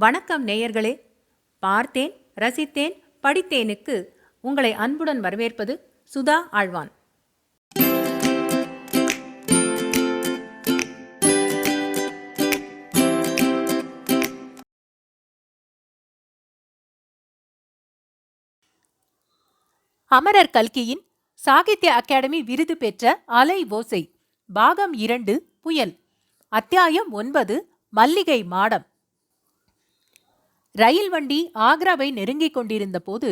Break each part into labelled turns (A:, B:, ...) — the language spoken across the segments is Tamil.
A: வணக்கம் நேயர்களே. பார்த்தேன் ரசித்தேன் படித்தேனுக்கு உங்களை அன்புடன் வரவேற்பது சுதா ஆழ்வான். அமரர் கல்கியின் சாகித்ய அகாடமி விருது பெற்ற அலை ஓசை பாகம் இரண்டு புயல். அத்தியாயம் ஒன்பது மல்லிகை மாடம். ரயில் வண்டி ஆக்ராவை நெருங்கிக் கொண்டிருந்த போது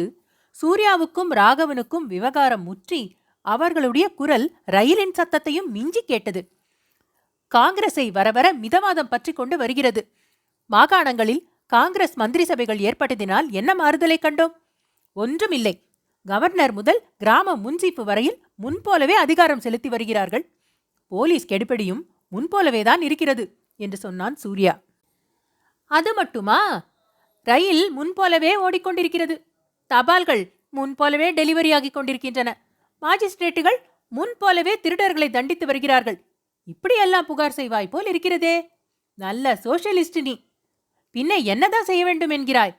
A: சூர்யாவுக்கும் ராகவனுக்கும் விவகாரம் முற்றி அவர்களுடைய குரல் ரயிலின் சத்தத்தையும் மிஞ்சி கேட்டது. காங்கிரஸை வரவர மிதவாதம் பற்றி கொண்டு வருகிறது. மாகாணங்களில் காங்கிரஸ் மந்திரி சபைகள் ஏற்பட்டதினால் என்ன மாறுதலை கண்டோம்? ஒன்றுமில்லை. கவர்னர் முதல் கிராம முன்சீப்பு வரையில் முன்போலவே அதிகாரம் செலுத்தி வருகிறார்கள். போலீஸ் கெடுபிடியும் முன்போலவேதான் இருக்கிறது என்று சொன்னான் சூர்யா. அது மட்டுமா? ரயில் முன்போலவே ஓடிக்கொண்டிருக்கிறது. தபால்கள் முன்போலவே டெலிவரி ஆகிக் கொண்டிருக்கின்றன மாஜிஸ்ட்ரேட்டுகள் முன்போலவே திருடர்களை தண்டித்து வருகிறார்கள். இப்படியெல்லாம் புகார் செய்வாய் போல் இருக்கிறதே. நல்ல சோஷலிஸ்ட் நீ. பின்ன என்னதான் செய்ய வேண்டும் என்கிறாய்?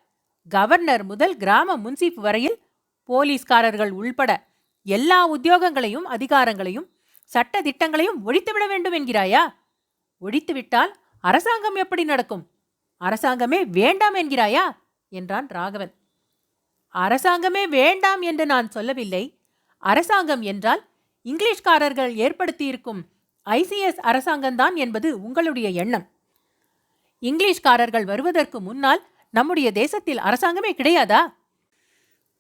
A: கவர்னர் முதல் கிராம முன்சீப் வரையில் போலீஸ்காரர்கள் உள்பட எல்லா உத்தியோகங்களையும் அதிகாரங்களையும் சட்ட திட்டங்களையும் ஒழித்துவிட வேண்டும் என்கிறாயா? ஒழித்துவிட்டால் அரசாங்கம் எப்படி நடக்கும்? அரசாங்கமே வேண்டாம் என்கிறாயா? என்றான் ராகவன். அரசாங்கமே வேண்டாம் என்று நான் சொல்லவில்லை. அரசாங்கம் என்றால் இங்கிலீஷ்காரர்கள் ஏற்படுத்தியிருக்கும் ஐசிஎஸ் அரசாங்கம்தான் என்பது உங்களுடைய எண்ணம். இங்கிலீஷ்காரர்கள் வருவதற்கு முன்னால் நம்முடைய தேசத்தில் அரசாங்கமே கிடையாதா?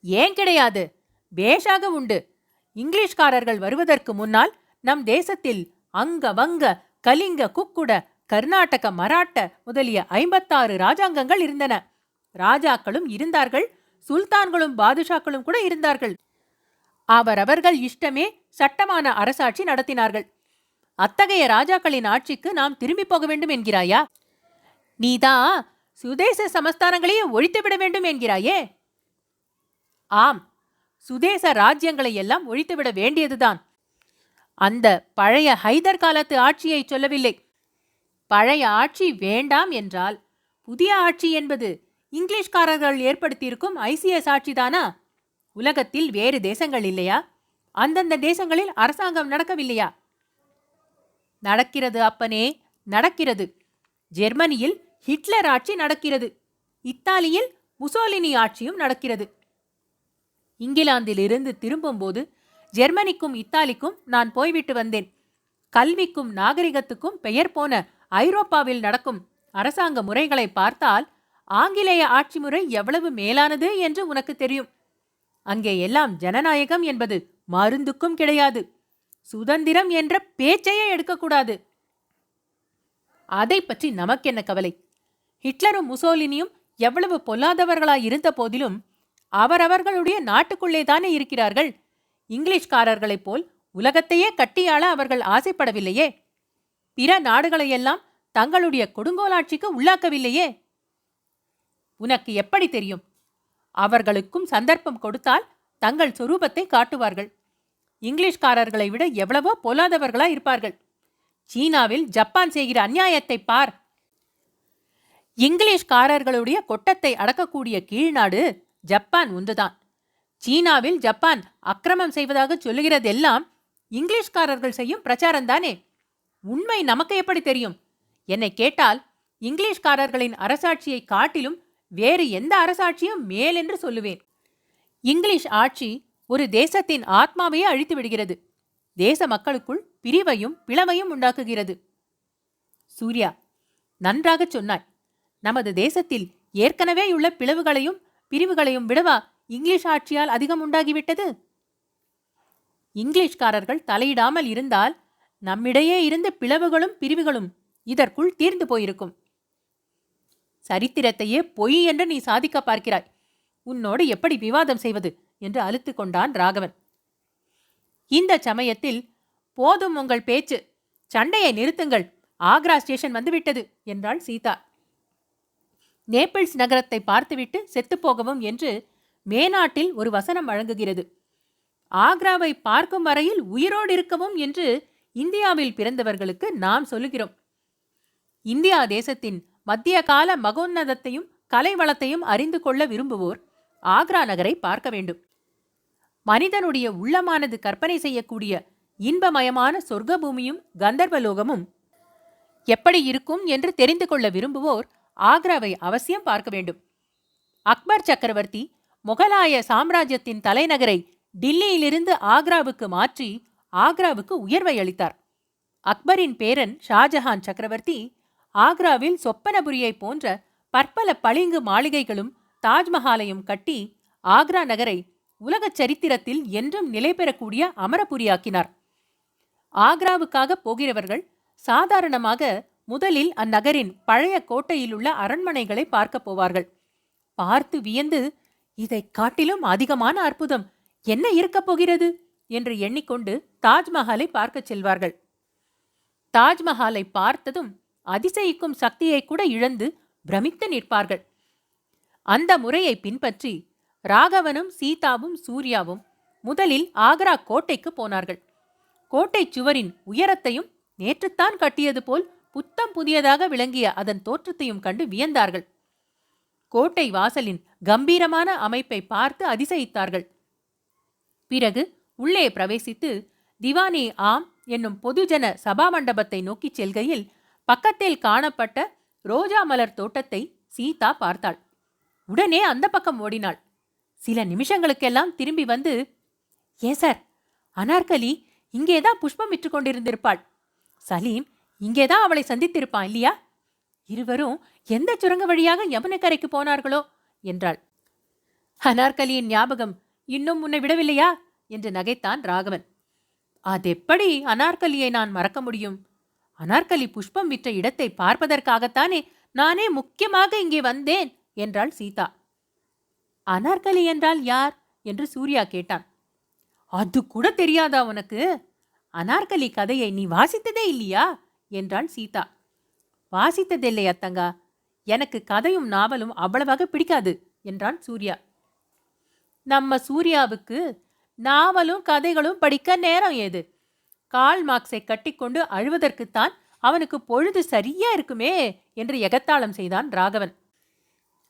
A: ஏன் கிடையாது? பேஷாக உண்டு. இங்கிலீஷ்காரர்கள் வருவதற்கு முன்னால் நம் தேசத்தில் அங்க வங்க கலிங்க குக்குட கர்நாடக மராட்ட முதலிய ஐம்பத்தாறு ராஜாங்கங்கள் இருந்தன. ராஜாக்களும் இருந்தார்கள். சுல்தான்களும் பாதுஷாக்களும் கூட இருந்தார்கள். அவரவர்கள் இஷ்டமே சட்டமான அரசாட்சி நடத்தினார்கள். அத்தகைய ராஜாக்களின் ஆட்சிக்கு நாம் திரும்பி போக வேண்டும் என்கிறாயா? நீதான் சுதேச சமஸ்தானங்களையே ஒழித்துவிட வேண்டும் என்கிறாயே? ஆம் சுதேச ராஜ்யங்களை எல்லாம் ஒழித்துவிட வேண்டியதுதான். அந்த பழைய ஹைதர் காலத்து ஆட்சியை சொல்லவில்லை. பழைய ஆட்சி வேண்டாம் என்றால் புதிய ஆட்சி என்பது இங்கிலீஷ்காரர்கள் ஏற்படுத்தியிருக்கும் ஐசிஎஸ் ஆட்சிதானா? உலகத்தில் வேறு தேசங்கள் இல்லையா? அந்தந்த தேசங்களில் அரசாங்கம் நடக்கவில்லையா? நடக்கிறது அப்பனே நடக்கிறது. ஜெர்மனியில் ஹிட்லர் ஆட்சி நடக்கிறது. இத்தாலியில் முசோலினி ஆட்சியும் நடக்கிறது. இங்கிலாந்திலிருந்து திரும்பும்போது ஜெர்மனிக்கும் இத்தாலிக்கும் நான் போய்விட்டு வந்தேன். கல்விக்கும் நாகரிகத்துக்கும் பெயர் போன ஐரோப்பாவில் நடக்கும் அரசாங்க முறைகளை பார்த்தால் ஆங்கிலேய ஆட்சி முறை எவ்வளவு மேலானது என்று உனக்கு தெரியும். அங்கே எல்லாம் ஜனநாயகம் என்பது மருந்துக்கும் கிடையாது. சுதந்திரம் என்ற பேச்சையே எடுக்கக்கூடாது. அதை பற்றி நமக்கென்ன கவலை? ஹிட்லரும் முசோலினியும் எவ்வளவு பொல்லாதவர்களாய் இருந்த போதிலும் அவரவர்களுடைய நாட்டுக்குள்ளே தானே இருக்கிறார்கள். இங்கிலீஷ்காரர்களைப் போல் உலகத்தையே கட்டியாள அவர்கள் ஆசைப்படவில்லையே. பிற நாடுகளையெல்லாம் தங்களுடைய கொடுங்கோலாட்சிக்கு உள்ளாக்கவில்லையே? உனக்கு எப்படி தெரியும்? அவர்களுக்கும் சந்தர்ப்பம் கொடுத்தால் தங்கள் சொரூபத்தை காட்டுவார்கள். இங்கிலீஷ்காரர்களை விட எவ்வளவோ பொல்லாதவர்களா இருப்பார்கள். சீனாவில் ஜப்பான் செய்கிற அநியாயத்தை பார். இங்கிலீஷ்காரர்களுடைய கொட்டத்தை அடக்கக்கூடிய கீழ்நாடு ஜப்பான் ஒன்றுதான் சீனாவில் ஜப்பான் அக்கிரமம் செய்வதாக சொல்லுகிறதெல்லாம் இங்கிலீஷ்காரர்கள் செய்யும் பிரச்சாரம்தானே? உண்மை நமக்கு எப்படி தெரியும்? என்னை கேட்டால் இங்கிலீஷ்காரர்களின் அரசாட்சியை காட்டிலும் வேறு எந்த அரசாட்சியும் மேலென்று சொல்லுவேன். இங்கிலீஷ் ஆட்சி ஒரு தேசத்தின் ஆத்மாவையே அழித்து விடுகிறது. தேச மக்களுக்குள் பிரிவையும் பிளவையும் உண்டாக்குகிறது. சூர்யா நன்றாகச் சொன்னாய். நமது தேசத்தில் ஏற்கனவே உள்ள பிளவுகளையும் பிரிவுகளையும் விடவா இங்கிலீஷ் ஆட்சியால் அதிகம் உண்டாகிவிட்டது? இங்கிலீஷ்காரர்கள் தலையிடாமல் இருந்தால் நம்மிடையே இருந்த பிளவுகளும் பிரிவுகளும் இதற்குள் தீர்ந்து போயிருக்கும். சரித்திரத்தையே பொய் என்று நீ சாதிக்க பார்க்கிறாய். உன்னோடு எப்படி விவாதம் செய்வது? என்று அழுத்து கொண்டான் ராகவன். இந்த சமயத்தில் போதும் உங்கள் பேச்சு. சண்டையை நிறுத்துங்கள். ஆக்ரா ஸ்டேஷன் வந்துவிட்டது என்றாள் சீதா. நேபிள்ஸ் நகரத்தை பார்த்துவிட்டு செத்துப்போகவும் என்று மேநாட்டில் ஒரு வசனம் வழங்குகிறது. ஆக்ராவை பார்க்கும் வரையில் உயிரோடு இருக்கவும் என்று இந்தியாவில் பிறந்தவர்களுக்கு நாம் சொல்லுகிறோம். இந்தியா தேசத்தின் மத்திய கால மகோன்னதத்தையும் கலை வளத்தையும் அறிந்து கொள்ள விரும்புவோர் ஆக்ரா நகரை பார்க்க வேண்டும். மனிதனுடைய உள்ளமானது கற்பனை செய்யக்கூடிய இன்பமயமான சொர்க்க பூமியும் கந்தர்வலோகமும் எப்படி இருக்கும் என்று தெரிந்து கொள்ள விரும்புவோர் ஆக்ராவை அவசியம் பார்க்க வேண்டும். அக்பர் சக்கரவர்த்தி முகலாய சாம்ராஜ்யத்தின் தலைநகரை டில்லியிலிருந்து ஆக்ராவுக்கு மாற்றி ஆக்ராவுக்கு உயர்வை அளித்தார். அக்பரின் பேரன் ஷாஜஹான் சக்கரவர்த்தி ஆக்ராவில் சொப்பனபுரியை போன்ற பற்பல பளிங்கு மாளிகைகளும் தாஜ்மஹாலையும் கட்டி ஆக்ரா நகரை உலகச் சரித்திரத்தில் என்றும் நிலை பெறக்கூடிய அமரபுரியாக்கினார். ஆக்ராவுக்காக போகிறவர்கள் சாதாரணமாக முதலில் அந்நகரின் பழைய கோட்டையிலுள்ள அரண்மனைகளை பார்க்கப் போவார்கள். பார்த்து வியந்து இதைக் காட்டிலும் அதிகமான அற்புதம். என்ன இருக்கப் போகிறது? என்று எண்ணிக்கொண்டு தாஜ்மஹாலை பார்க்கச் செல்வார்கள். தாஜ்மஹாலை பார்த்ததும் அதிசயிக்கும் சக்தியை கூட இழந்து பிரமித்து நிற்பார்கள். அந்த முறையை பின்பற்றி ராகவனும் சீதாவும் சூர்யாவும் முதலில் ஆக்ரா கோட்டைக்கு போனார்கள். கோட்டை சுவரின் உயரத்தையும் நேற்றுத்தான் கட்டியது போல் புத்தம் புதியதாக விளங்கிய அதன் தோற்றத்தையும் கண்டு வியந்தார்கள். கோட்டை வாசலின் கம்பீரமான அமைப்பை பார்த்து அதிசயித்தார்கள். பிறகு உள்ளே பிரவேசித்து திவானே ஆம் என்னும் பொதுஜன சபா மண்டபத்தை நோக்கிச் செல்கையில் பக்கத்தில் காணப்பட்ட ரோஜா மலர் தோட்டத்தை சீதா பார்த்தாள். உடனே அந்த பக்கம் ஓடினாள். சில நிமிஷங்களுக்கெல்லாம் திரும்பி வந்து ஏன் சார் அனார்கலி இங்கேதான் புஷ்பம் விற்று கொண்டிருந்திருப்பாள். சலீம் இங்கேதான் அவளை சந்தித்திருப்பான் இல்லையா? இருவரும் எந்த சுரங்க வழியாக யமுனக்கரைக்கு போனார்களோ? என்றாள். அனார்கலியின் ஞாபகம் இன்னும் உன்னை விடவில்லையா? என்று நகைத்தான் ராகவன். அதெப்படி அனார்கலியை நான் மறக்க முடியும்? அனார்கலி புஷ்பம் விற்ற இடத்தை பார்ப்பதற்காகத்தானே நானே முக்கியமாக இங்கே வந்தேன்? என்றாள் சீதா. அனார்கலி என்றால் யார்? என்று சூர்யா கேட்டான். அது கூட தெரியாதா உனக்கு? அனார்கலி கதையை நீ வாசித்ததே இல்லையா? என்றாள் சீதா. வாசித்ததில்லை அத்தங்கா. எனக்கு கதையும் நாவலும் அவ்வளவாக பிடிக்காது என்றான் சூர்யா. நம்ம சூர்யாவுக்கு நாவலும் கதைகளும் படிக்க நேரம் ஏது? கால் மார்க்ஸை கட்டிக்கொண்டு அழுவதற்குத்தான் அவனுக்கு பொழுது சரியா இருக்குமே என்று எகத்தாளம் செய்தான் ராகவன்.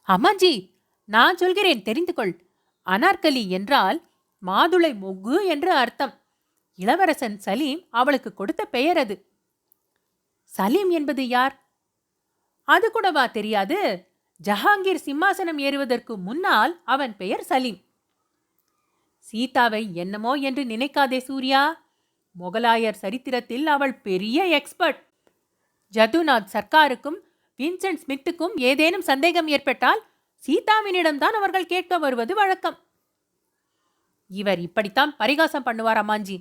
A: அம்மாஜி நான் சொல்கிறேன் தெரிந்து கொள். அனார்கலி என்றால் மாதுளை மொக்கு என்று அர்த்தம். இளவரசன் சலீம் அவளுக்கு கொடுத்த பெயர் அது. சலீம் என்பது யார்? அது கூடவா தெரியாது. ஜஹாங்கீர் சிம்மாசனம் ஏறுவதற்கு முன்னால் அவன் பெயர் சலீம். சீதாவை என்னமோ என்று நினைக்காதே சூர்யா. முகலாயர் சரித்திரத்தில் அவள் பெரிய எக்ஸ்பர்ட் ஜதுநாத் சர்க்காருக்கும் வின்சென்ட் ஸ்மித்துக்கும் ஏதேனும் சந்தேகம் ஏற்பட்டால் சீதாவினிடம்தான் அவர்கள் கேட்க வருவது வழக்கம். இவர் இப்படித்தான் பரிகாசம் பண்ணுவார் அம்மாஞ்சி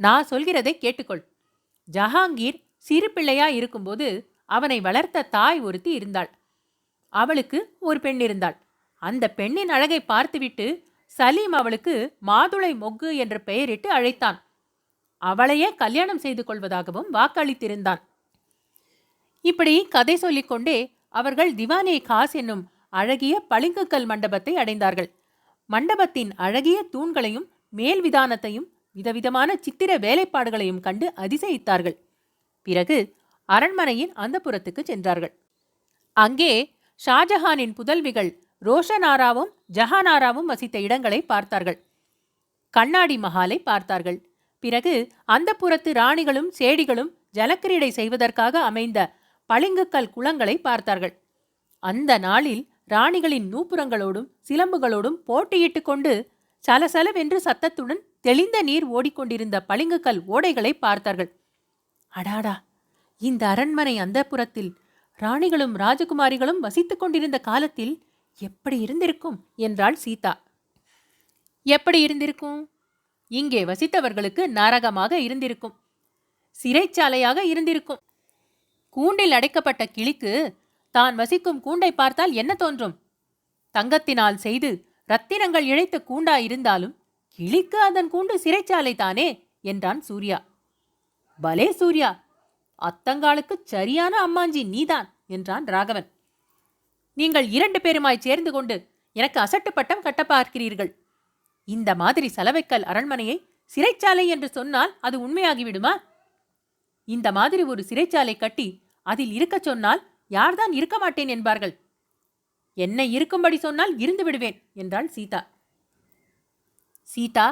A: நான் சொல்கிறதை கேட்டுக்கொள். ஜஹாங்கீர் சிறு பிள்ளையா இருக்கும்போது அவனை வளர்த்த தாய் ஒருத்தி இருந்தாள். அவளுக்கு ஒரு பெண் இருந்தாள். அந்த பெண்ணின் அழகை பார்த்துவிட்டு சலீம் அவளுக்கு மாதுளை மொக்கு என்ற பெயரிட்டு அழைத்தான். அவளையே கல்யாணம் செய்து கொள்வதாகவும் வாக்களித்திருந்தான். இப்படி கதை சொல்லிக்கொண்டே அவர்கள் திவானே காஸ் என்னும் அழகிய பளிங்குக்கல் மண்டபத்தை அடைந்தார்கள். மண்டபத்தின் அழகிய தூண்களையும் மேல் விதானத்தையும் விதவிதமான சித்திர வேலைப்பாடுகளையும் கண்டு அதிசயித்தார்கள். பிறகு அரண்மனையின் அந்த புறத்துக்கு சென்றார்கள். அங்கே ஷாஜஹானின் புதல்விகள் ரோஷனாராவும் ஜஹானாராவும் வசித்த இடங்களை பார்த்தார்கள். கண்ணாடி மஹாலை பார்த்தார்கள். பிறகு அந்த புறத்து ராணிகளும் சேடிகளும் ஜலக்கிரீடை செய்வதற்காக அமைந்த பளிங்குக்கல் குளங்களை பார்த்தார்கள். அந்த நாளில் ராணிகளின் நூப்புறங்களோடும் சிலம்புகளோடும் போட்டியிட்டு கொண்டு சலசலவென்று சத்தத்துடன் தெளிந்த நீர் ஓடிக்கொண்டிருந்த பளிங்குக்கல் ஓடைகளை பார்த்தார்கள். அடாடா! இந்த அரண்மனை அந்த புறத்தில் ராணிகளும் ராஜகுமாரிகளும் வசித்துக் கொண்டிருந்த காலத்தில் எப்படி இருந்திருக்கும்? என்றாள் சீதா. எப்படி இருந்திருக்கும்? இங்கே வசித்தவர்களுக்கு நரகமாக இருந்திருக்கும். சிறைச்சாலையாக இருந்திருக்கும். கூண்டில் அடைக்கப்பட்ட கிளிக்கு தான் வசிக்கும் கூண்டை பார்த்தால் என்ன தோன்றும்? தங்கத்தினால் செய்து ரத்தினங்கள் இழைத்த கூண்டா இருந்தாலும் கிளிக்கு அதன் கூண்டு சிறைச்சாலை தானே? என்றான் சூர்யா. பலே சூர்யா அத்தங்காலுக்கு சரியான அம்மாஞ்சி நீதான் என்றான் ராகவன். நீங்கள் இரண்டு பேருமாய் சேர்ந்து கொண்டு எனக்கு அசட்டு பட்டம் கட்ட பார்க்கிறீர்கள். இந்த மாதிரி சலவைக்கல் அரண்மனையை சிறைச்சாலை என்று சொன்னால் அது உண்மையாகிவிடுமா? இந்த மாதிரி ஒரு சிறைச்சாலை கட்டி அதில் இருக்கச் சொன்னால் யார்தான் இருக்க மாட்டேன் என்பார்கள். என்னை இருக்கும்படி சொன்னால் இருந்து விடுவேன் என்றாள் சீதா. சீதா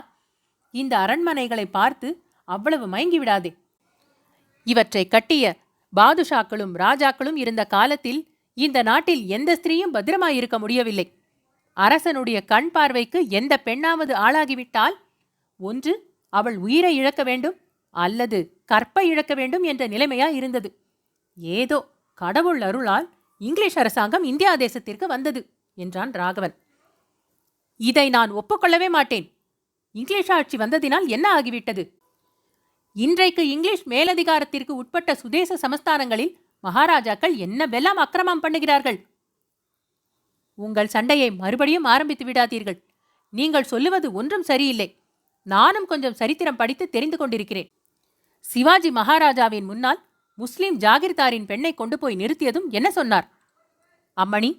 A: இந்த அரண்மனைகளை பார்த்து அவ்வளவு மயங்கி விடாதே இவற்றை கட்டிய பாதுஷாக்களும் ராஜாக்களும் இருந்த காலத்தில் இந்த நாட்டில் எந்த ஸ்திரீயும் பத்திரமாயிருக்க முடியவில்லை. அரசனுடைய கண் பார்வைக்கு எந்த பெண்ணாவது ஆளாகிவிட்டால் ஒன்று அவள் உயிரை இழக்க வேண்டும் அல்லது கற்பை இழக்க வேண்டும் என்ற நிலைமையா இருந்தது. ஏதோ கடவுள் அருளால் இங்கிலீஷ் அரசாங்கம் இந்தியா தேசத்திற்கு வந்தது என்றான் ராகவன். இதை நான் ஒப்புக்கொள்ளவே மாட்டேன். இங்கிலீஷ் ஆட்சி வந்ததினால் என்ன ஆகிவிட்டது? இன்றைக்கு இங்கிலீஷ் மேலதிகாரத்திற்கு உட்பட்ட சுதேச சமஸ்தானங்களில் மகாராஜாக்கள் என்னவெல்லாம் அக்கிரமம் பண்ணுகிறார்கள்? உங்கள் சண்டையை மறுபடியும் ஆரம்பித்து விடாதீர்கள். நீங்கள் சொல்லுவது ஒன்றும் சரியில்லை. நானும் கொஞ்சம் சரித்திரம் படித்து தெரிந்து கொண்டிருக்கிறேன். சிவாஜி மகாராஜாவின் முன்னால் முஸ்லிம் ஜாகிர்தாரின் பெண்ணை கொண்டு போய் நிறுத்தியதும் என்ன சொன்னார்? அம்மணி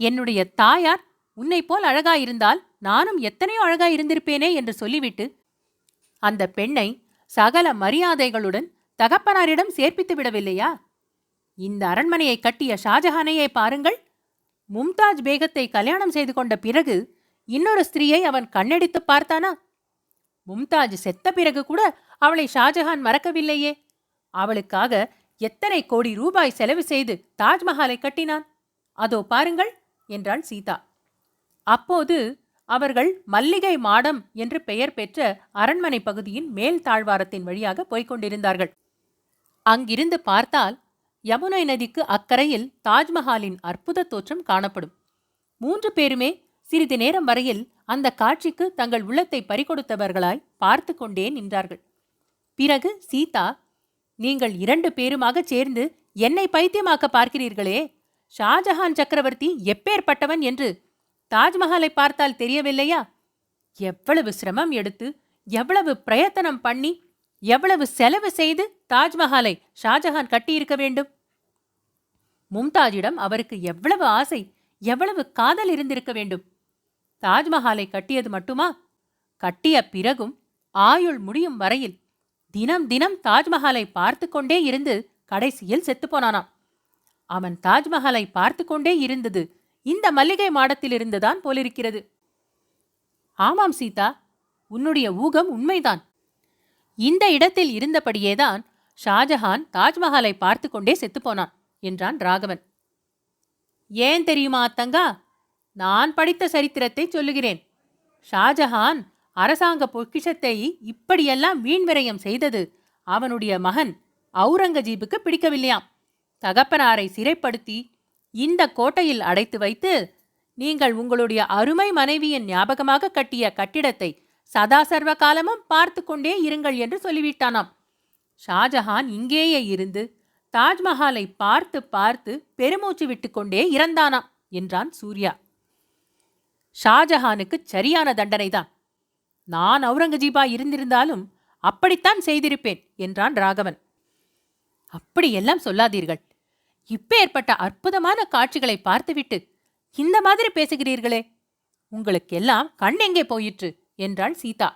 A: என்னுடைய தாயார் உன்னை போல் அழகாயிருந்தால் நானும் எத்தனையோ அழகாயிருந்திருப்பேனே என்று சொல்லிவிட்டு அந்த பெண்ணை சகல மரியாதைகளுடன் தகப்பனாரிடம் சேர்ப்பித்து விடவில்லையா? இந்த அரண்மனையை கட்டிய ஷாஜஹானையே பாருங்கள். மும்தாஜ் பேகத்தை கல்யாணம் செய்து கொண்ட பிறகு இன்னொரு ஸ்திரீயை அவன் கண்ணெடித்து பார்த்தானா? மும்தாஜ் செத்த பிறகு கூட அவளை ஷாஜஹான் மறக்கவில்லையே. அவளுக்காக எத்தனை கோடி ரூபாய் செலவு செய்து தாஜ்மஹாலை கட்டினான்? அதோ பாருங்கள் என்றாள் சீதா. அப்போது அவர்கள் மல்லிகை மாடம் என்று பெயர் பெற்ற அரண்மனை பகுதியின் மேல் தாழ்வாரத்தின் வழியாக போய்க் கொண்டிருந்தார்கள். அங்கிருந்து பார்த்தால் யமுனை நதிக்கு அக்கரையில் தாஜ்மஹாலின் அற்புத தோற்றம் காணப்படும். மூன்று பேருமே சிறிது நேரம் வரையில் அந்த காட்சிக்கு தங்கள் உள்ளத்தை பறிகொடுத்தவர்களாய் பார்த்து கொண்டே நின்றார்கள். பிறகு சீதா நீங்கள் இரண்டு பேருமாகச் சேர்ந்து என்னை பைத்தியமாக்க பார்க்கிறீர்களே? ஷாஜஹான் சக்கரவர்த்தி எப்பேற்பட்டவன் என்று தாஜ்மஹாலை பார்த்தால் தெரியவில்லையா? எவ்வளவு சிரமம் எடுத்து எவ்வளவு பிரயத்தனம் பண்ணி எவ்வளவு செலவு செய்து தாஜ்மஹாலை ஷாஜஹான் கட்டியிருக்க வேண்டும்? மும்தாஜிடம் அவருக்கு எவ்வளவு ஆசை எவ்வளவு காதல் இருந்திருக்க வேண்டும்? தாஜ்மஹாலை கட்டியது மட்டுமா? கட்டிய பிறகும் ஆயுள் முடியும் வரையில் தினம் தினம் தாஜ்மஹாலை பார்த்து கொண்டே இருந்து கடைசியில் செத்துப்போனானாம். அவன் தாஜ்மஹாலை பார்த்து கொண்டே இருந்தது இந்த மல்லிகை மாடத்தில் இருந்துதான் போலிருக்கிறது. ஆமாம் சீதா உன்னுடைய ஊகம் உண்மைதான். இந்த இடத்தில் இருந்தபடியேதான் ஷாஜஹான் தாஜ்மஹாலை பார்த்து கொண்டே செத்துப்போனான் என்றான் ராகவன். ஏன் தெரியுமா அத்தங்கா? நான் படித்த சரித்திரத்தை சொல்லுகிறேன். ஷாஜஹான் அரசாங்க பொக்கிஷத்தை இப்படியெல்லாம் வீண்விரயம் செய்தது அவனுடைய மகன் அவுரங்கஜீபுக்கு பிடிக்கவில்லையாம். தகப்பனாரை சிறைப்படுத்தி இந்த கோட்டையில் அடைத்து வைத்து நீங்கள் உங்களுடைய அருமை மனைவியின் ஞாபகமாக கட்டிய கட்டிடத்தை சதா சர்வ காலமும் பார்த்து கொண்டே இருங்கள் என்று சொல்லிவிட்டானாம். ஷாஜஹான் இங்கேயே இருந்து தாஜ்மஹாலை பார்த்து பார்த்து பெருமூச்சு விட்டுக்கொண்டே இறந்தானாம் என்றான் சூர்யா. ஷாஜஹானுக்கு சரியான தண்டனைதான். நான் அவுரங்கஜீபா இருந்திருந்தாலும் அப்படித்தான் செய்திருப்பேன் என்றான் ராகவன். அப்படியெல்லாம் சொல்லாதீர்கள். இப்பேற்பட்ட அற்புதமான காட்சிகளை பார்த்துவிட்டு இந்த மாதிரி பேசுகிறீர்களே. உங்களுக்கெல்லாம் கண் எங்கே போயிற்று? என்றாள் சீதா.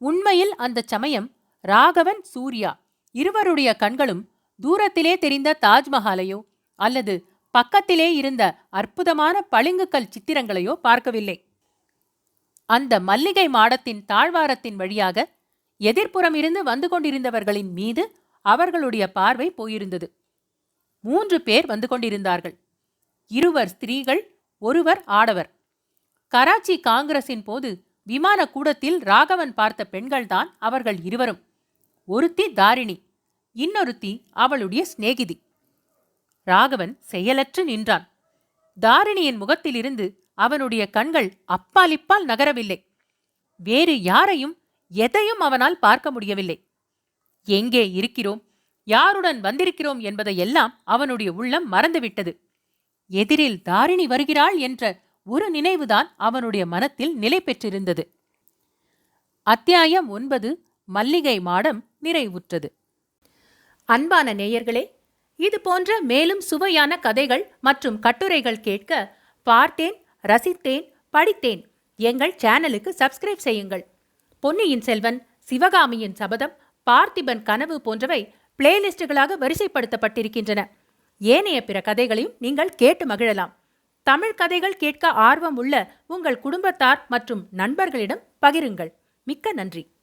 A: உண்மையில் அந்த சமயம் ராகவன் சூர்யா இருவருடைய கண்களும் தூரத்திலே தெரிந்த தாஜ்மஹாலையோ அல்லது பக்கத்திலே இருந்த அற்புதமான பளிங்குக்கல் சித்திரங்களையோ பார்க்கவில்லை. அந்த மல்லிகை மாடத்தின் தாழ்வாரத்தின் வழியாக எதிர்ப்புறம் இருந்து வந்து கொண்டிருந்தவர்களின் மீது அவர்களுடைய பார்வை போயிருந்தது. மூன்று பேர் வந்து கொண்டிருந்தார்கள். இருவர் ஸ்திரீகள் ஒருவர் ஆடவர். கராச்சி காங்கிரசின் போது விமான கூடத்தில் ராகவன் பார்த்த பெண்கள்தான் அவர்கள் இருவரும். ஒருத்தி தாரிணி இன்னொருத்தி அவளுடைய சிநேகிதி. ராகவன் செயலற்று நின்றான். தாரிணியின் முகத்திலிருந்து அவனுடைய கண்கள் அப்பாலிப்பால் நகரவில்லை. வேறு யாரையும் எதையும் அவனால் பார்க்க முடியவில்லை. எங்கே இருக்கிறோம் யாருடன் வந்திருக்கிறோம் என்பதையெல்லாம் அவனுடைய உள்ளம் மறந்துவிட்டது. எதிரில் தாரிணி வருகிறாள் என்ற ஒரு நினைவுதான் அவனுடைய மனத்தில் நிலை பெற்றிருந்தது. அத்தியாயம் ஒன்பது மல்லிகை மாடம் நிறைவுற்றது. அன்பான நேயர்களே இது போன்ற மேலும் சுவையான கதைகள் மற்றும் கட்டுரைகள் கேட்க பார்த்தேன் ரசித்தேன் படித்தேன். எங்கள் சேனலுக்கு சப்ஸ்கிரைப் செய்யுங்கள். பொன்னியின் செல்வன் சிவகாமியின் சபதம் பார்த்திபன் கனவு போன்றவை பிளேலிஸ்டுகளாக வரிசைப்படுத்தப்பட்டிருக்கின்றன. ஏனைய பிற கதைகளையும் நீங்கள் கேட்டு மகிழலாம். தமிழ் கதைகள் கேட்க ஆர்வம் உள்ள உங்கள் குடும்பத்தார் மற்றும் நண்பர்களிடம் பகிருங்கள். மிக்க நன்றி.